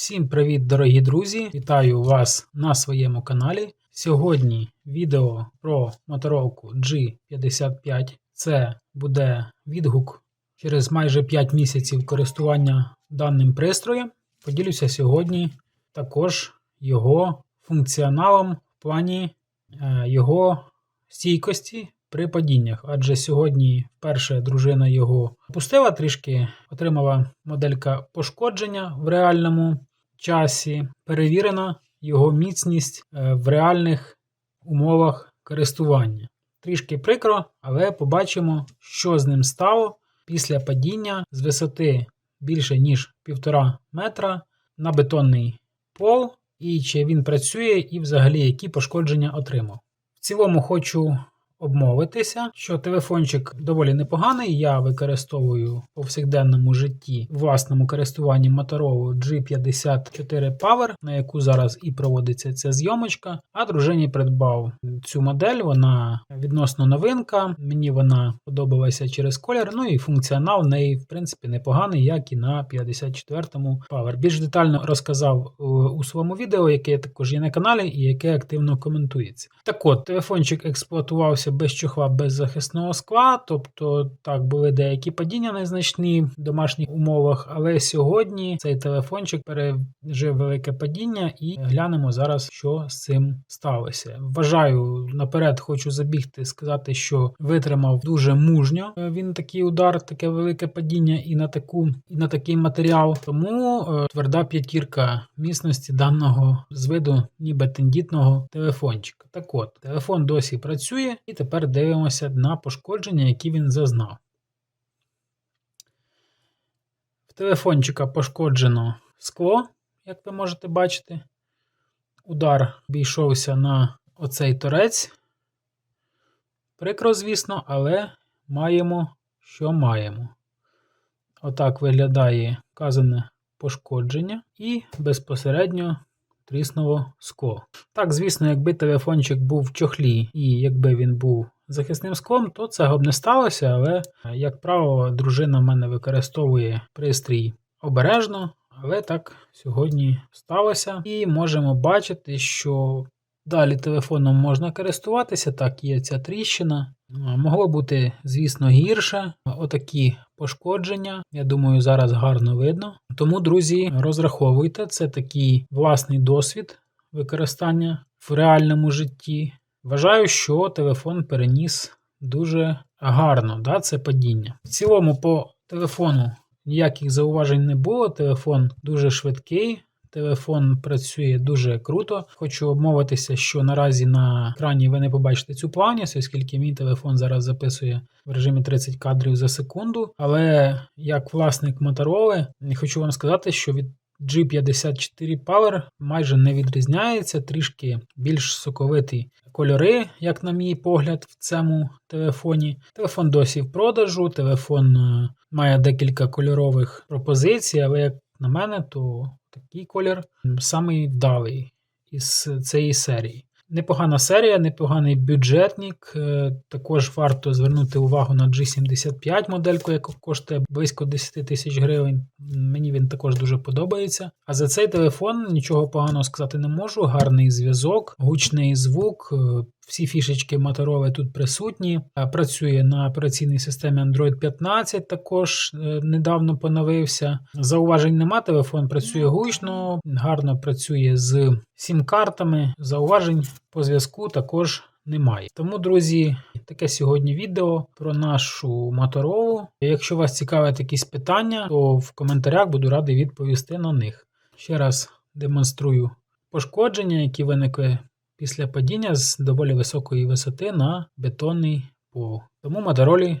Всім привіт, дорогі друзі! Вітаю вас на своєму каналі. Сьогодні відео про моторолку G55. Це буде відгук через майже 5 місяців користування даним пристроєм. Поділюся сьогодні також його функціоналом в плані е, його стійкості при падіннях. Адже сьогодні вперше дружина його опустила трішки, отримала моделька пошкодження в реальному часі. Перевірена його міцність е, в реальних умовах користування. Трішки прикро, але побачимо, що з ним стало після падіння з висоти більше ніж півтора метра на бетонний пол, і чи він працює, і взагалі які пошкодження отримав. В цілому хочу обмовитися, що телефончик доволі непоганий. Я використовую в повсякденному житті власному користуванні Motorola G54 Power, на яку зараз і проводиться ця зйомочка. А дружині придбав цю модель. Вона відносно новинка. Мені вона подобалася через колір. Ну і функціонал в неї, в принципі, непоганий, як і на 54-му Power. Більш детально розказав е, у своєму відео, яке також є на каналі і яке активно коментується. Так от, телефончик експлуатувався без чохла, без захисного скла, тобто так були деякі падіння незначні в домашніх умовах, але сьогодні цей телефончик пережив велике падіння і глянемо зараз, що з цим сталося. Вважаю, наперед хочу забігти, сказати, що витримав дуже мужньо він такий удар, таке велике падіння і на таку, і на такий матеріал. Тому е, тверда п'ятірка міцності даного з виду ніби тендітного телефончика. Так от, телефон досі працює, і тепер дивимося на пошкодження, які він зазнав. В телефончика пошкоджено скло, як ви можете бачити. Удар обійшовся на оцей торець. Прикро, звісно, але маємо, що маємо. Отак виглядає вказане пошкодження і безпосередньо тріснуло скло. Так, звісно, якби телефончик був в чохлі і якби він був захисним склом, то цього б не сталося, але, як правило, дружина в мене використовує пристрій обережно, але так сьогодні сталося. І можемо бачити, що далі телефоном можна користуватися, так, є ця тріщина. Могло бути, звісно, гірше. Отакі пошкодження. Я думаю, зараз гарно видно. Тому, друзі, розраховуйте, це такий власний досвід використання в реальному житті. Вважаю, що телефон переніс дуже гарно да, це падіння. В цілому, по телефону ніяких зауважень не було. Телефон дуже швидкий. Телефон працює дуже круто. Хочу обмовитися, що наразі на екрані ви не побачите цю плавність, оскільки мій телефон зараз записує в режимі 30 кадрів за секунду. Але як власник Motorola, хочу вам сказати, що від G54 Power майже не відрізняється, трішки більш соковиті кольори, як на мій погляд, в цьому телефоні. Телефон досі в продажу, телефон е, має декілька кольорових пропозицій, але як на мене, то такий колір самий вдалий із цієї серії. Непогана серія, непоганий бюджетник. Е, також варто звернути увагу на G75 модельку, яка коштує близько 10 тисяч гривень. Мені він також дуже подобається. А за цей телефон нічого поганого сказати не можу. Гарний зв'язок, гучний звук. Е, всі фішечки Motorola тут присутні. Е, працює на операційній системі Android 15, також недавно поновився. Зауважень нема, телефон працює гучно, гарно працює з сім-картами. Зауважень по зв'язку також немає. Тому, друзі, таке сьогодні відео про нашу моторолу. Якщо вас цікавить якісь питання, то в коментарях буду радий відповісти на них. Ще раз демонструю пошкодження, які виникли після падіння з доволі високої висоти на бетонний пол. Тому моторолі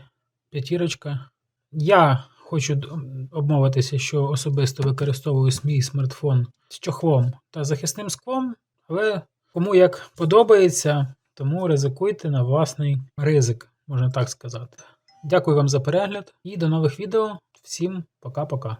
п'ятірочка. Я хочу обмовитися, що особисто використовую свій смартфон з чохлом та захисним склом, але кому як подобається, тому ризикуйте на власний ризик, можна так сказати. Дякую вам за перегляд і до нових відео. Всім пока-пока.